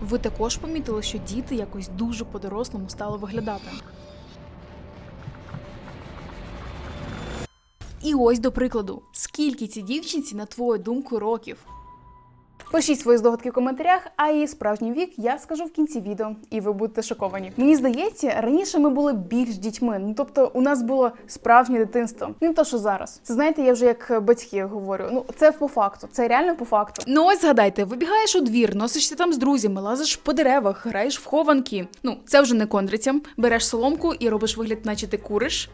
Ви також помітили, що діти якось дуже по-дорослому стали виглядати. І ось до прикладу, скільки цій дівчинці, на твою думку, років? Пишіть свої здогадки в коментарях, а її справжній вік я скажу в кінці відео, і ви будете шоковані. Мені здається, раніше ми були більш дітьми. Ну тобто, у нас було справжнє дитинство. Не то, що зараз. Це знаєте, я вже як батьки говорю. Ну це по факту, це реально по факту. Ну ось згадайте, вибігаєш у двір, носишся там з друзями, лазиш по деревах, граєш в хованки. Ну це вже не кондрицям. Береш соломку і робиш вигляд, наче ти куриш.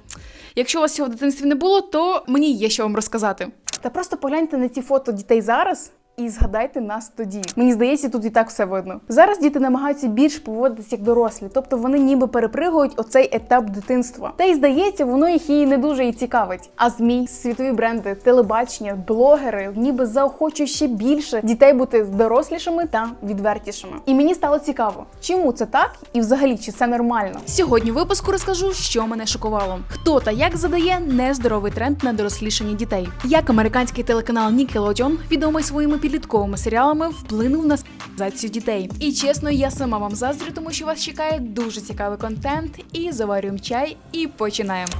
Якщо у вас цього в дитинстві не було, то мені є що вам розказати. Та просто погляньте на ці фото дітей зараз. І згадайте нас тоді. Мені здається, тут і так все видно. Зараз діти намагаються більш поводитися як дорослі, тобто вони ніби перепригують оцей етап дитинства. Та й здається, воно їх і не дуже і цікавить. А змі, світові бренди, телебачення, блогери ніби заохочують ще більше дітей бути дорослішими та відвертішими. І мені стало цікаво, чому це так, і взагалі чи це нормально. Сьогодні в випуску розкажу, що мене шокувало. Хто та як задає нездоровий тренд на дорослішання дітей. Як американський телеканал Nickelodeon, відомий своїми підлітковими серіалами, вплинув на сексуалізацію дітей. І чесно, я сама вам заздрю, тому що вас чекає дуже цікавий контент. І заварюємо чай і починаємо.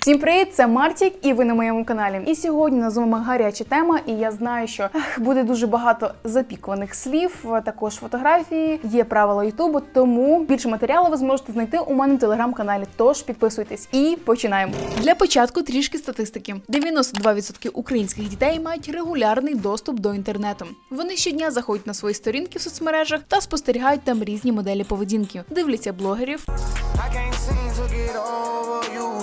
Всім привіт, це Мартік, і ви на моєму каналі. І сьогодні на вами гаряча тема, і я знаю, що ех, буде дуже багато запікуваних слів, також фотографії. Є правила Ютубу, тому більше матеріалу ви зможете знайти у мене в телеграм-каналі. Тож підписуйтесь і починаємо. Для початку трішки статистики: 92% українських дітей мають регулярний доступ до інтернету. Вони щодня заходять на свої сторінки в соцмережах та спостерігають там різні моделі поведінки, дивляться блогерів, I can't seem to get over you.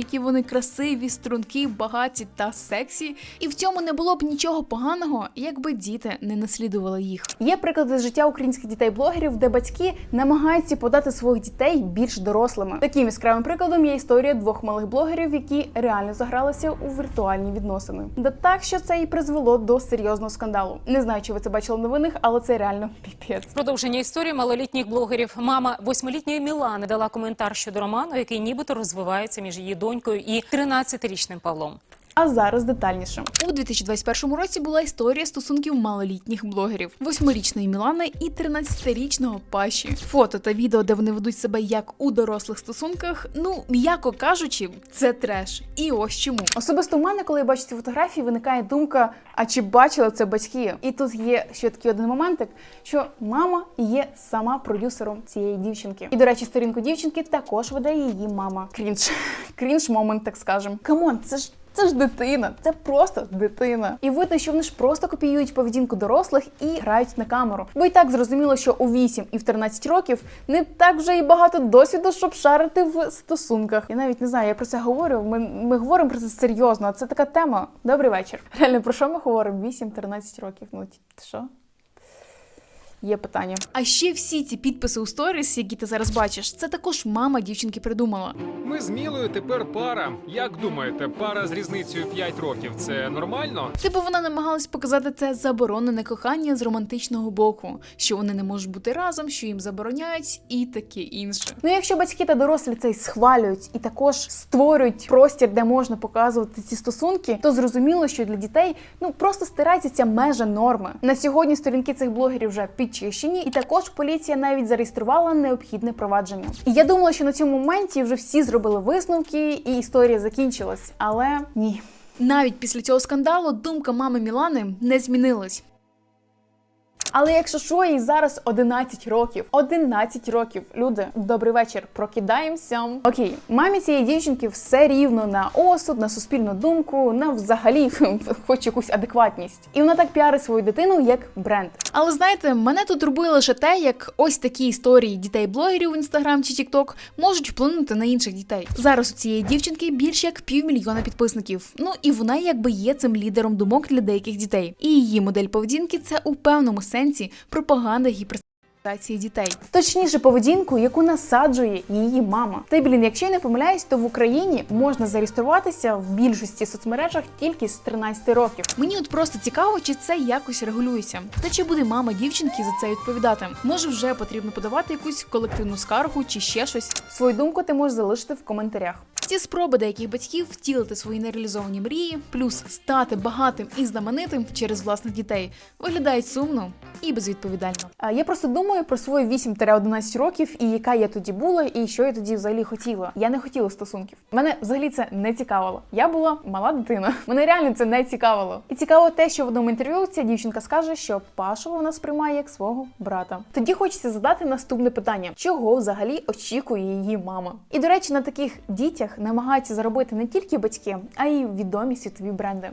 Які вони красиві, стрункі, багаті та сексі, і в цьому не було б нічого поганого, якби діти не наслідували їх. Є приклади з життя українських дітей-блогерів, де батьки намагаються подати своїх дітей більш дорослими. Таким яскравим прикладом є історія двох малих блогерів, які реально загралися у віртуальні відносини. Да так, що це і призвело до серйозного скандалу. Не знаю, чи ви це бачили в новинах, але це реально піпець. Продовження історії малолітніх блогерів. Мама восьмилітньої Мілани дала коментар щодо роману, який нібито розвивається між її донькою і 13-річним Павлом. А зараз детальніше у 2021 році була історія стосунків малолітніх блогерів: восьмирічної Мілани і 13-річного Паші. Фото та відео, де вони ведуть себе як у дорослих стосунках. Ну м'яко кажучи, це треш. І ось чому особисто у мене, коли я бачу ці фотографії, виникає думка: а чи бачили це батьки? І тут є ще такий один моментик, що мама є сама продюсером цієї дівчинки. І до речі, сторінку дівчинки також веде її мама. Крінж, крінж момент, так скажем. Камон, це ж. Це ж дитина, це просто дитина. І видно, що вони ж просто копіюють поведінку дорослих і грають на камеру. Бо і так зрозуміло, що у 8 і в 13 років не так вже і багато досвіду, щоб шарити в стосунках. Я навіть не знаю, я про це говорю. Ми, ми говоримо про це серйозно. Це така тема. Добрий вечір. Реально, про що ми говоримо? 8-13 років. Ну що? Є питання. А ще всі ці підписи у сторіс, які ти зараз бачиш, це також мама дівчинки придумала. Ми з Мілою тепер пара. Як думаєте, пара з різницею 5 років це нормально? Типу вона намагалась показати це заборонене кохання з романтичного боку, що вони не можуть бути разом, що їм забороняють, і таке інше. Ну якщо батьки та дорослі це й схвалюють і також створюють простір, де можна показувати ці стосунки, то зрозуміло, що для дітей ну просто стирається ця межа норми. На сьогодні сторінки цих блогерів вже підчищені, і також поліція навіть зареєструвала необхідне провадження. І я думала, що на цьому моменті вже всі зробили висновки, і історія закінчилась, але ні. Навіть після цього скандалу думка мами Мілани не змінилась. Але якщо що, їй зараз 11 років. 11 років. Люди, добрий вечір. Прокидаємося. Окей, мамі цієї дівчинки все рівно на осуд, на суспільну думку, на взагалі хоч якусь адекватність. І вона так піарить свою дитину як бренд. Але знаєте, мене тут турбує лише те, як ось такі історії дітей-блогерів в інстаграм чи тікток можуть вплинути на інших дітей. Зараз у цієї дівчинки більше як півмільйона підписників. Ну і вона якби є цим лідером думок для деяких дітей. І її модель поведінки це у певному сенсі пропаганда гіперсексуалізації дітей. Точніше, поведінку, яку насаджує її мама. Та й блін, якщо я не помиляюсь, то в Україні можна зареєструватися в більшості соцмережах тільки з 13 років. Мені от просто цікаво, чи це якось регулюється. Та чи буде мама дівчинки за це відповідати? Може, вже потрібно подавати якусь колективну скаргу чи ще щось. Свою думку ти можеш залишити в коментарях. Ці спроби деяких батьків втілити свої нереалізовані мрії, плюс стати багатим і знаменитим через власних дітей, виглядають сумно і безвідповідально. А я просто думаю про свої 8-11 років і яка я тоді була, і що я тоді взагалі хотіла. Я не хотіла стосунків. Мене взагалі це не цікавило. Я була мала дитина. Мене реально це не цікавило. І цікаво те, що в одному інтерв'ю ця дівчинка скаже, що Пашу вона сприймає як свого брата. Тоді хочеться задати наступне питання: чого взагалі очікує її мама? І до речі, на таких дітях намагаються заробити не тільки батьки, а й відомі світові бренди.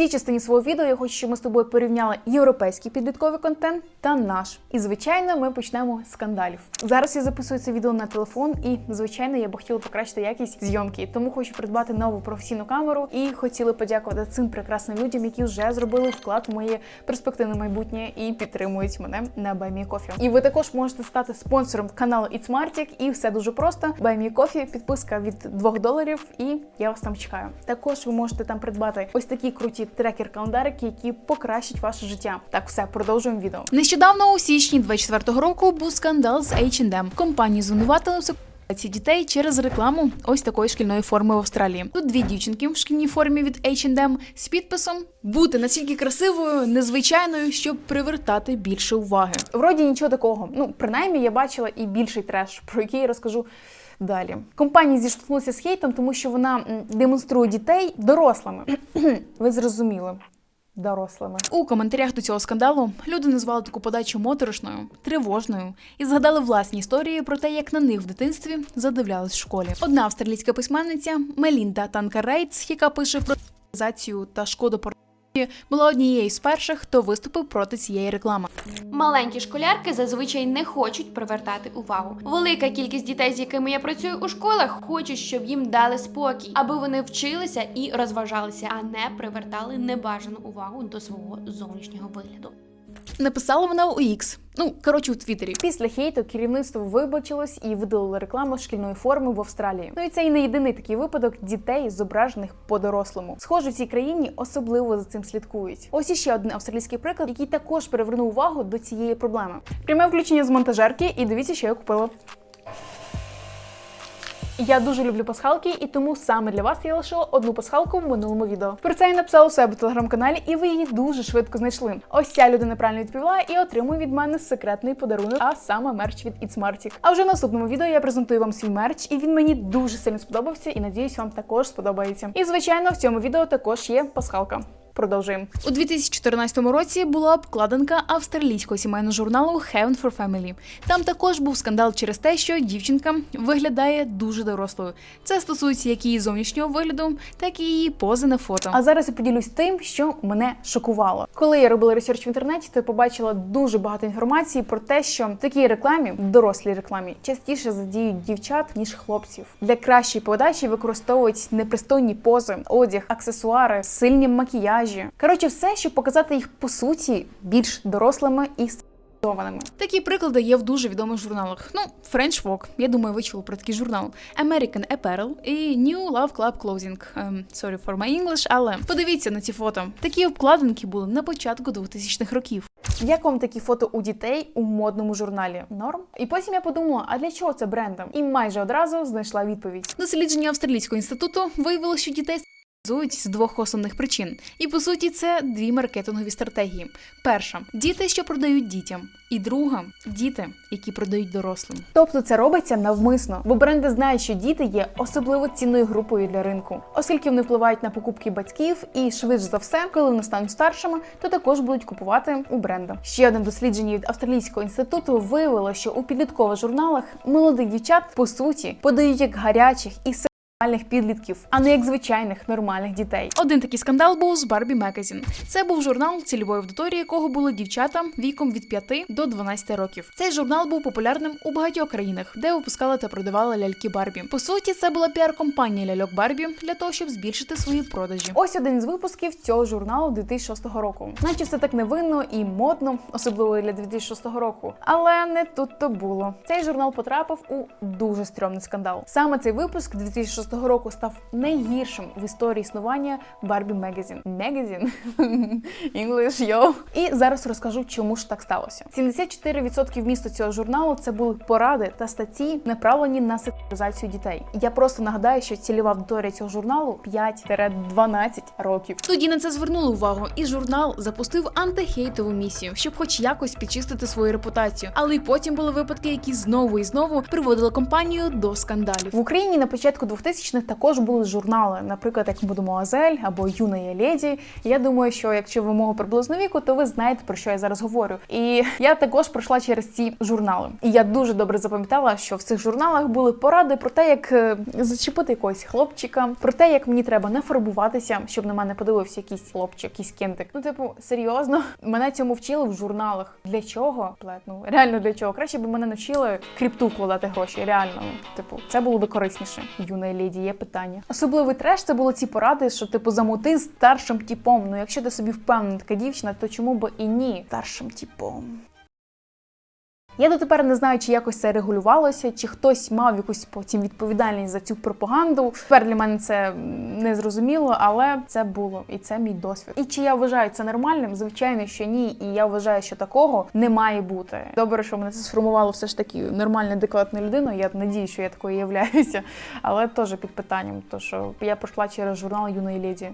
Цій частині свого відео я хочу, щоб ми з тобою порівняли європейський підлітковий контент та наш. І звичайно, ми почнемо з скандалів. Зараз я записую це відео на телефон, і звичайно, я б хотіла покращити якість зйомки, тому хочу придбати нову професійну камеру і хотіла подякувати цим прекрасним людям, які вже зробили вклад в моє перспективне майбутнє і підтримують мене на Баймі Кофі. І ви також можете стати спонсором каналу Martic, і все дуже просто. Баймі Кофі, підписка від 2 доларів, і я вас там чекаю. Також ви можете там придбати ось такі круті трекер-календарики, які покращать ваше життя. Так, все, продовжуємо відео. Нещодавно у січні 24-го року був скандал з H&M. Компанії звинуватили в сексуалізації дітей через рекламу ось такої шкільної форми в Австралії. Тут дві дівчинки в шкільній формі від H&M з підписом бути настільки красивою, незвичайною, щоб привертати більше уваги. Вроді нічого такого. Ну, принаймні, я бачила і більший треш, про який я розкажу. Далі компанії зіштовхнулися з хейтом, тому що вона демонструє дітей дорослими. Ви зрозуміли. Дорослими у коментарях до цього скандалу люди назвали таку подачу моторошною, тривожною і згадали власні історії про те, як на них в дитинстві задивлялись в школі. Одна австралійська письменниця Мелінда Танка Рейтс, яка пише про та шкоду була однією з перших, хто виступив проти цієї реклами. Маленькі школярки зазвичай не хочуть привертати увагу. Велика кількість дітей, з якими я працюю у школах, хочуть, щоб їм дали спокій, аби вони вчилися і розважалися, а не привертали небажану увагу до свого зовнішнього вигляду. Написала вона у X, ну коротше у Твіттері. Після хейту керівництво вибачилось і видалило рекламу шкільної форми в Австралії. Ну і це і не єдиний такий випадок дітей, зображених по-дорослому. Схоже, в цій країні особливо за цим слідкують. Ось іще один австралійський приклад, який також привернув увагу до цієї проблеми. Пряме включення з монтажерки, і дивіться, що я купила. Я дуже люблю пасхалки, і тому саме для вас я лишила одну пасхалку в минулому відео. Про це я написала у себе в телеграм-каналі, і ви її дуже швидко знайшли. Ось ця людина правильно відповіла і отримує від мене секретний подарунок, а саме мерч від It's Martic. А вже в наступному відео я презентую вам свій мерч, і він мені дуже сильно сподобався, і надіюсь, вам також сподобається. І звичайно, в цьому відео також є пасхалка. Продовжуємо у 2014 році. Була обкладинка австралійського сімейного журналу Heaven for Family. Там також був скандал через те, що дівчинка виглядає дуже дорослою. Це стосується як її зовнішнього вигляду, так і її пози на фото. А зараз я поділюсь тим, що мене шокувало. Коли я робила ресерч в інтернеті, то я побачила дуже багато інформації про те, що в такій рекламі, дорослій рекламі, частіше задіють дівчат ніж хлопців. Для кращої подачі використовують непристойні пози, одяг, аксесуари, сильні макіяжі. Коротше, все, щоб показати їх по суті більш дорослими і. Такі приклади є в дуже відомих журналах. Ну, French Vogue, я думаю, ви чули про такий журнал, American Apparel і New Love Club Clothing. Ем, sorry for my English, але подивіться на ці фото. Такі обкладинки були на початку 2000-х років. Як вам такі фото у дітей у модному журналі? Норм? І потім я подумала, а для чого це брендам? І майже одразу знайшла відповідь. Дослідження австралійського інституту виявило, що дітей з двох основних причин, і по суті це дві маркетингові стратегії: перша діти, що продають дітям, і друга діти, які продають дорослим. Тобто це робиться навмисно, бо бренди знають, що діти є особливо цінною групою для ринку, оскільки вони впливають на покупки батьків, і швидше за все, коли вони стануть старшими, то також будуть купувати у бренда. Ще одне дослідження від австралійського інституту виявило, що у підліткових журналах молодих дівчат по суті подають як гарячих і нормальних підлітків, а не як звичайних нормальних дітей. Один такий скандал був з Barbie Magazine. Це був журнал, цільової аудиторії якого було дівчата віком від 5 до 12 років. Цей журнал був популярним у багатьох країнах, де випускали та продавали ляльки Барбі. По суті, це була піар-компанія ляльок Барбі для того, щоб збільшити свої продажі. Ось один з випусків цього журналу 2006 року. Наче все так невинно і модно, особливо для 2006 року. Але не тут то було. Цей журнал потрапив у дуже стрьомний скандал. Саме цей випуск 2006 2014 року став найгіршим в історії існування Barbie Magazine. Magazine? English, yo. І зараз розкажу, чому ж так сталося. 74% вмісту цього журналу це були поради та статті, направлені на сексуалізацію дітей. Я просто нагадаю, що цільова аудиторія цього журналу 5-12 років. Тоді на це звернули увагу, і журнал запустив антихейтову місію, щоб хоч якось підчистити свою репутацію. Але й потім були випадки, які знову і знову приводили компанію до скандалів. В Україні на початку 2000-х також були журнали, наприклад, як Мадемуазель або Юна є леді. Я думаю, що якщо ви мого приблизно віку, то ви знаєте про що я зараз говорю. І я також пройшла через ці журнали. І я дуже добре запам'ятала, що в цих журналах були поради про те, як е, зачепити якогось хлопчика, про те, як мені треба не фарбуватися, щоб на мене подивився якийсь хлопчик, якийсь кентик. Ну, типу, серйозно, мене цьому вчили в журналах. Для чого? Блядь, ну реально для чого? Краще б мене навчили крипту вкладати гроші. Реально, типу, це було би корисніше. Юна леді, є питання. Особливий треш це були ці поради, що типу замути з старшим типом. Ну, якщо ти собі впевнена така дівчина, то чому би і ні старшим типом? Я дотепер не знаю, чи якось це регулювалося, чи хтось мав якусь потім відповідальність за цю пропаганду. Тепер для мене це не зрозуміло, але це було і це мій досвід. І чи я вважаю це нормальним? Звичайно, що ні. І я вважаю, що такого не має бути. Добре, що мене це сформувало все ж таки нормальну, адекватну людину. Я надію, що я такою являюся, але теж під питанням, то що я пройшла через журнал юної леді.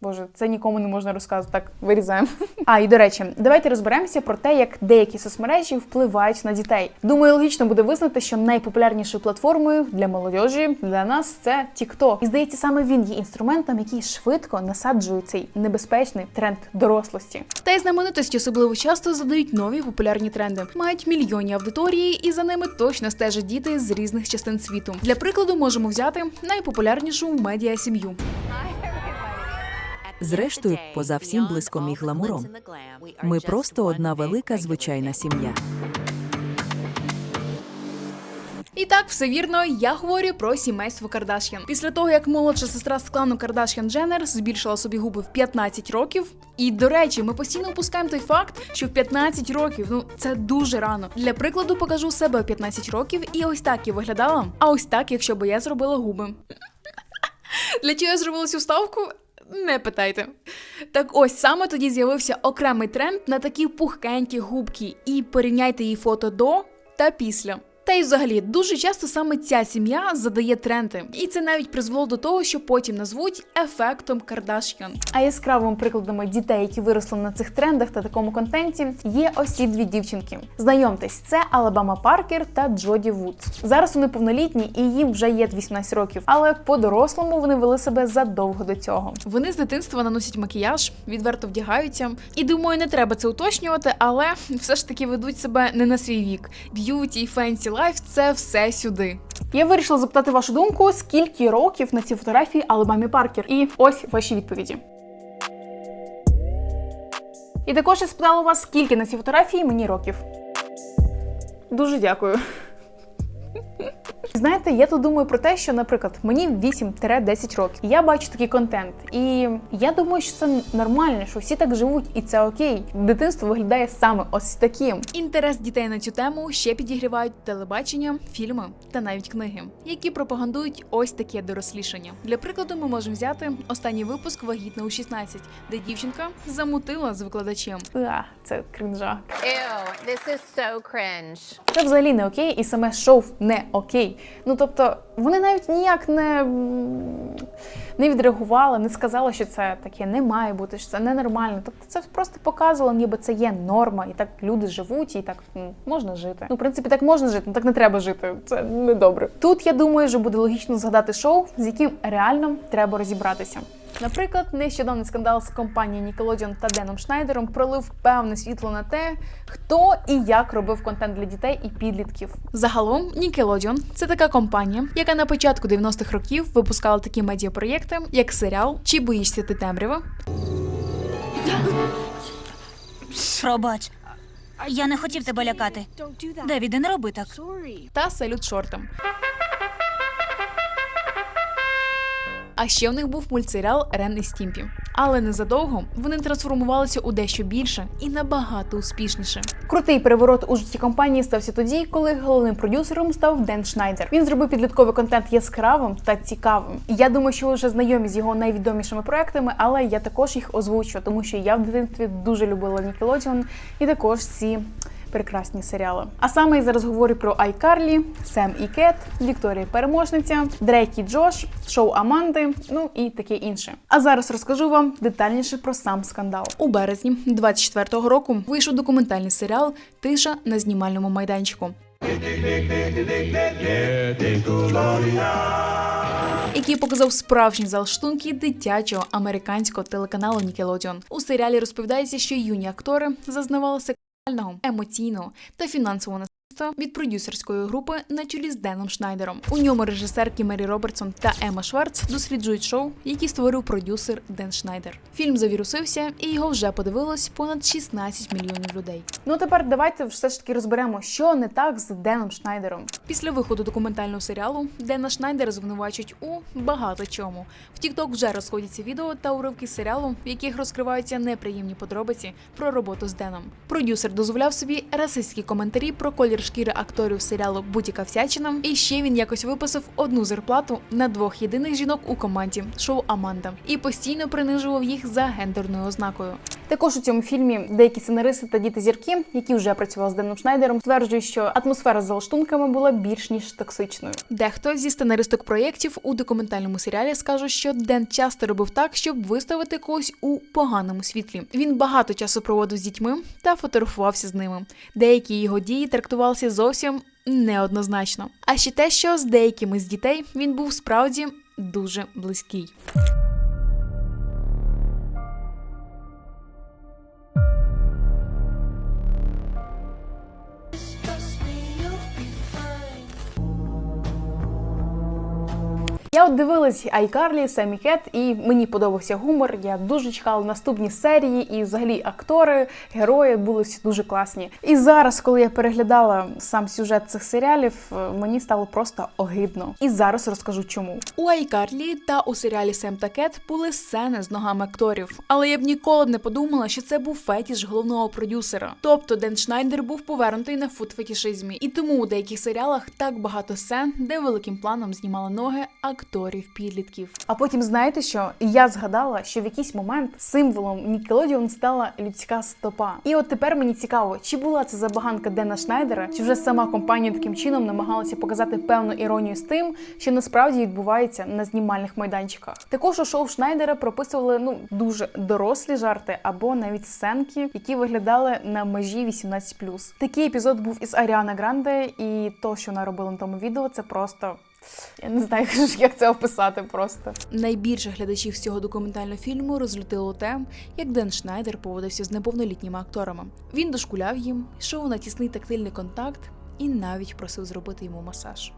Боже, це нікому не можна розказувати. Так, вирізаємо. А і до речі, давайте розберемося про те, як деякі соцмережі впливають на дітей. Думаю, логічно буде визнати, що найпопулярнішою платформою для молодежі для нас це TikTok. І здається, саме він є інструментом, який швидко насаджує цей небезпечний тренд дорослості. Та й знаменитості особливо часто задають нові популярні тренди, мають мільйонні аудиторії, і за ними точно стежать діти з різних частин світу. Для прикладу можемо взяти найпопулярнішу медіа сім'ю. Зрештою, поза всім блиском і гламуром. Ми просто одна велика звичайна сім'я. І так, все вірно, я говорю про сімейство Кардаш'ян. Після того, як молодша сестра з клану Кардаш'ян Дженнер збільшила собі губи в 15 років. І до речі, ми постійно опускаємо той факт, що в 15 років ну це дуже рано. Для прикладу покажу себе в 15 років, і ось так я виглядала. А ось так, якщо би я зробила губи. Для чого я зробила цю ставку? Не питайте. Так ось саме тоді з'явився окремий тренд на такі пухкенькі губки. І порівняйте її фото до та після. Та й взагалі дуже часто саме ця сім'я задає тренди, і це навіть призвело до того, що потім назвуть ефектом Кардаш'ян. А яскравими прикладами дітей, які виросли на цих трендах та такому контенті, є ось ці дві дівчинки. Знайомтесь, це Алабама Паркер та Джоді Вудс. Зараз вони повнолітні і їм вже є 18 років, але по-дорослому вони вели себе задовго до цього. Вони з дитинства наносять макіяж, відверто вдягаються. І думаю, не треба це уточнювати, але все ж таки ведуть себе не на свій вік. Б'юті, фенсі лайф це все сюди. Я вирішила запитати вашу думку, скільки років на цій фотографії Алабамі Паркер. І ось ваші відповіді. І також я спитала вас, скільки на цій фотографії мені років. Дуже дякую. Знаєте, я тут думаю про те, що, наприклад, мені 8-10 років. і Я бачу такий контент, і я думаю, що це нормально, що всі так живуть, і це окей. Дитинство виглядає саме ось таким. Інтерес дітей на цю тему ще підігрівають телебачення, фільми та навіть книги, які пропагандують ось таке дорослішання. Для прикладу, ми можемо взяти останній випуск вагітна у 16, де дівчинка замутила з викладачем. А, це кринжа. Ew, this is so cringe. Це взагалі не окей, і саме шоу не окей. Ну тобто, вони навіть ніяк не, не відреагували, не сказали, що це таке не має бути, що це ненормально. Тобто це просто показувало, ніби це є норма, і так люди живуть, і так можна жити. Ну, в принципі, так можна жити, ну так не треба жити. Це не добре. Тут я думаю, що буде логічно згадати шоу, з яким реально треба розібратися. Наприклад, нещодавний скандал з компанією Nickelodeon та Деном Шнайдером пролив певне світло на те, хто і як робив контент для дітей і підлітків. Загалом, Nickelodeon – це така компанія, яка на початку 90-х років випускала такі медіапроєкти, як серіал Чи боїшся ти темряви Пробач. Я не хотів тебе лякати. Девіде, не роби так. та Салют Шортом. А ще в них був мультсеріал Рен і Стімпі. Але незадовго вони трансформувалися у дещо більше і набагато успішніше. Крутий переворот у житті компанії стався тоді, коли головним продюсером став Ден Шнайдер. Він зробив підлітковий контент яскравим та цікавим. Я думаю, що ви вже знайомі з його найвідомішими проектами, але я також їх озвучу, тому що я в дитинстві дуже любила Nickelodeon і також ці прекрасні серіали. А саме я зараз говорю про iCarly, Сем і Кет, Вікторія переможниця, Дрейк і Джош, шоу Аманди, ну і таке інше. А зараз розкажу вам детальніше про сам скандал. У березні 24-го року вийшов документальний серіал Тиша на знімальному майданчику. який показав справжні залштунки дитячого американського телеканалу Nickelodeon. У серіалі розповідається, що юні актори зазнавали сексуального, емоційного та фінансового насильства від продюсерської групи на чолі з Деном Шнайдером. У ньому режисерки Мері Робертсон та Ема Шварц досліджують шоу, які створив продюсер Ден Шнайдер. Фільм завірусився, і його вже подивилось понад 16 мільйонів людей. Ну тепер давайте все ж таки розберемо, що не так з Деном Шнайдером. Після виходу документального серіалу Дена Шнайдера звинувачують у багато чому. В TikTok вже розходяться відео та уривки серіалу, в яких розкриваються неприємні подробиці про роботу з Деном. Продюсер дозволяв собі расистські коментарі про колір шкіри акторів серіалу Бутіка Всячина. І ще він якось виписав одну зарплату на двох єдиних жінок у команді шоу Аманда і постійно принижував їх за гендерною ознакою. Також у цьому фільмі деякі сценаристи та діти зірки, які вже працювали з Деном Шнайдером, стверджують, що атмосфера з залаштунками була більш ніж токсичною. Дехто зі сценаристок проєктів у документальному серіалі скаже, що Ден часто робив так, щоб виставити когось у поганому світлі. Він багато часу проводив з дітьми та фотографувався з ними. Деякі його дії трактувалися зовсім неоднозначно. А ще те, що з деякими з дітей він був справді дуже близький. Дивилась iCarly, Самі Кет, і мені подобався гумор. Я дуже чекала наступні серії, і взагалі актори, герої були всі дуже класні. І зараз, коли я переглядала сам сюжет цих серіалів, е, мені стало просто огидно. І зараз розкажу чому. У iCarly та у серіалі Сем та Кет були сцени з ногами акторів, але я б ніколи не подумала, що це був фетіш головного продюсера. Тобто Ден Шнайдер був повернутий на фут-фетішизмі, і тому у деяких серіалах так багато сцен, де великим планом знімали ноги акторів підлітків. А потім знаєте що? Я згадала, що в якийсь момент символом Nickelodeon стала людська стопа. І от тепер мені цікаво, чи була це забаганка Дена Шнайдера, чи вже сама компанія таким чином намагалася показати певну іронію з тим, що насправді відбувається на знімальних майданчиках. Також у шоу Шнайдера прописували ну дуже дорослі жарти або навіть сценки, які виглядали на межі 18+. Такий епізод був із Аріана Гранде, і то, що вона робила на тому відео, це просто. Я не знаю, як це описати просто. Найбільше глядачів цього документального фільму розлютило те, як Ден Шнайдер поводився з неповнолітніми акторами. Він дошкуляв їм, йшов на тісний тактильний контакт і навіть просив зробити йому масаж.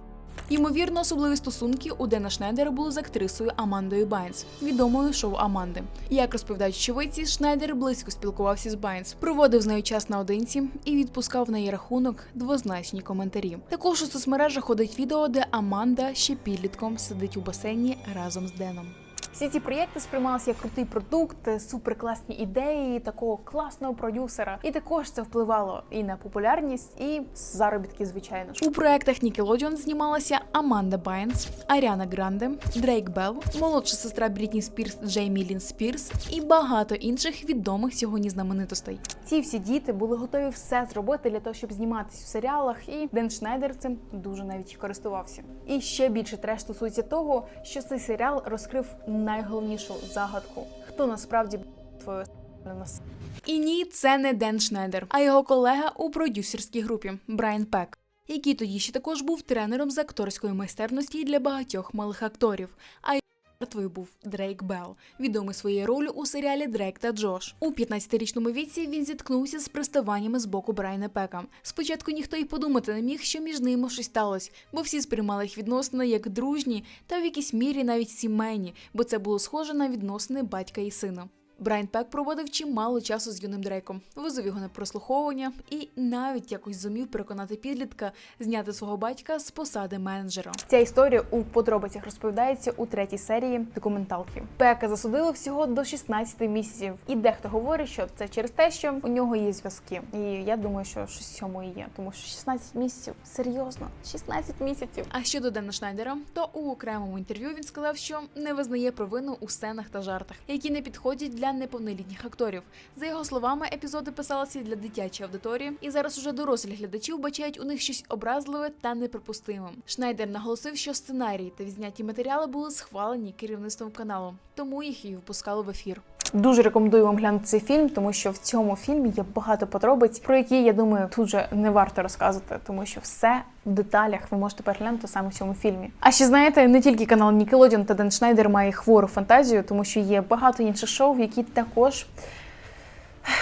Ймовірно, особливі стосунки у Дена Шнайдера були з актрисою Амандою Байнс, відомою шоу Аманди. Як розповідають очевидці, Шнайдер близько спілкувався з Байнс, проводив з нею час наодинці і відпускав на її рахунок двозначні коментарі. Також у соцмережах ходить відео, де Аманда ще підлітком сидить у басейні разом з Деном. Всі ці проєкти сприймалися як крутий продукт, суперкласні ідеї такого класного продюсера. І також це впливало і на популярність, і заробітки, звичайно ж. У проєктах Nickelodeon знімалася Аманда Байнс, Аріана Гранде, Дрейк Белл, молодша сестра Брітні Спірс Джеймі Лін Спірс і багато інших відомих сьогодні знаменитостей. Ці всі діти були готові все зробити для того, щоб зніматись в серіалах, і Ден Шнайдер цим дуже навіть користувався. І ще більше треш стосується того, що цей серіал розкрив найголовнішу загадку: хто насправді твоє нас. І ні, це не Ден Шнайдер, а його колега у продюсерській групі Брайан Пек, який тоді ще також був тренером з акторської майстерності для багатьох малих акторів. А Жертвою був Дрейк Белл, відомий своєю ролью у серіалі Дрейк та Джош. У 15-річному віці він зіткнувся з приставаннями з боку Брайана Пека. Спочатку ніхто й подумати не міг, що між ними щось сталося, бо всі сприймали їх відносини як дружні та в якійсь мірі навіть сімейні, бо це було схоже на відносини батька і сина. Брайан Пек проводив чимало часу з юним Дрейком, возив його на прослуховування і навіть якось зумів переконати підлітка зняти свого батька з посади менеджера. Ця історія у подробицях розповідається у третій серії документалки. Пека засудили всього до 16 місяців, і дехто говорить, що це через те, що у нього є зв'язки. І я думаю, що щось цьому і є, тому що 16 місяців серйозно, 16 місяців. А щодо Дена Шнайдера, то у окремому інтерв'ю він сказав, що не визнає провину у сценах та жартах, які не підходять для неповнолітніх акторів. За його словами, епізоди писалися для дитячої аудиторії, і зараз уже дорослі глядачі вбачають у них щось образливе та неприпустиме. Шнайдер наголосив, що сценарії та відзняті матеріали були схвалені керівництвом каналу, тому їх і впускали в ефір. Дуже рекомендую вам глянути цей фільм, тому що в цьому фільмі є багато подробиць, про які я думаю, тут же не варто розказувати, тому що все в деталях ви можете переглянути саме в цьому фільмі. А ще знаєте, не тільки канал Nickelodeon та Ден Шнайдер має хвору фантазію, тому що є багато інших шоу, які також.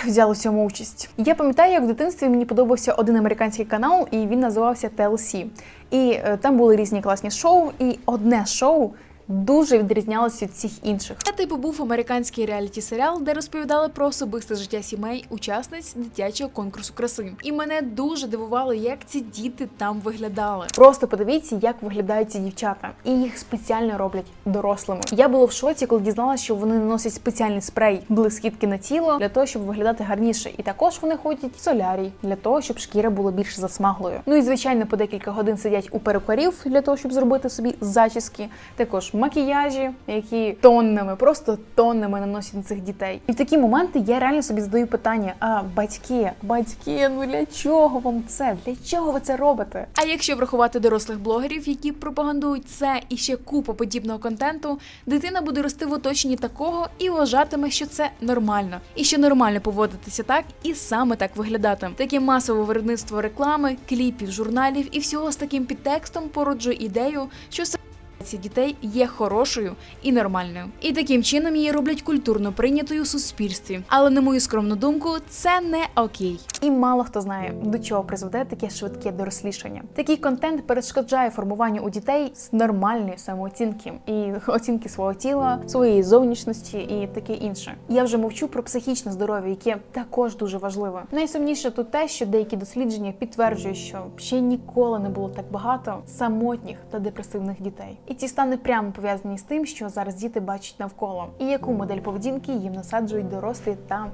Взяли в цьому участь. Я пам'ятаю, як в дитинстві мені подобався один американський канал, і він називався TLC. І е, там були різні класні шоу, і одне шоу дуже відрізнялося від всіх інших. Це типу був американський реаліті серіал, де розповідали про особисте життя сімей, учасниць дитячого конкурсу краси. І мене дуже дивувало, як ці діти там виглядали. Просто подивіться, як виглядають ці дівчата, і їх спеціально роблять дорослими. Я була в шоці, коли дізналася, що вони наносять спеціальний спрей блискітки на тіло для того, щоб виглядати гарніше. І також вони ходять в солярій для того, щоб шкіра була більш засмаглою. Ну і звичайно, по декілька годин сидять у перукарів для того, щоб зробити собі зачіски. Також макіяжі, які тоннами, просто тоннами наносять на цих дітей. І в такі моменти я реально собі задаю питання: а батьки, батьки, ну для чого вам це? Для чого ви це робите? А якщо врахувати дорослих блогерів, які пропагандують це і ще купу подібного контенту, дитина буде рости в оточенні такого і вважатиме, що це нормально, і що нормально поводитися так і саме так виглядати. Таке масове виробництво реклами, кліпів, журналів і всього з таким підтекстом породжує ідею, що Ці дітей є хорошою і нормальною, і таким чином її роблять культурно прийнятою у суспільстві. Але на мою скромну думку, це не окей. І мало хто знає, до чого призведе таке швидке дорослішання. Такий контент перешкоджає формуванню у дітей з нормальної самооцінки і оцінки свого тіла, своєї зовнішності і таке інше. Я вже мовчу про психічне здоров'я, яке також дуже важливе. Найсумніше тут те, що деякі дослідження підтверджують, що ще ніколи не було так багато самотніх та депресивних дітей. І ці стани прямо пов'язані з тим, що зараз діти бачать навколо, і яку модель поведінки їм насаджують дорослі та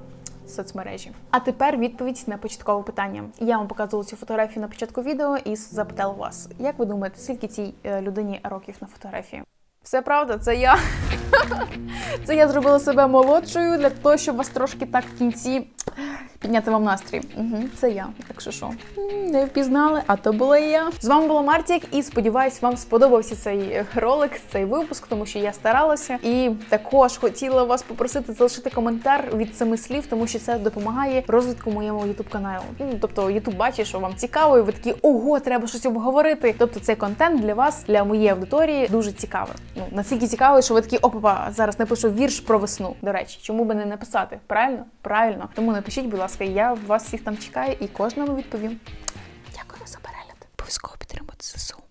соцмережі. А тепер відповідь на початкове питання. Я вам показувала цю фотографію на початку відео і запитала вас, як ви думаєте, скільки цій е, людині років на фотографії? Все правда, це я. Це я зробила себе молодшою для того, щоб вас трошки так в кінці підняти вам настрій. Угу, це я. Так що що, не впізнали, а то була я. З вами була Мартік, і сподіваюсь, вам сподобався цей ролик, цей випуск, тому що я старалася. І також хотіла вас попросити залишити коментар від семи слів, тому що це допомагає розвитку моєму ютуб каналу. Ну, тобто, Ютуб бачить, що вам цікаво, і ви такі ого, треба щось обговорити. Тобто, цей контент для вас, для моєї аудиторії, дуже цікавий. Ну настільки цікавий, що ви такі опа, зараз напишу вірш про весну. До речі, чому би не написати? Правильно? Правильно. Тому напишіть, будь ласка, я вас всіх там чекаю і кожному відповім. Дякую за перегляд. Обов'язково підтримати ЗСУ.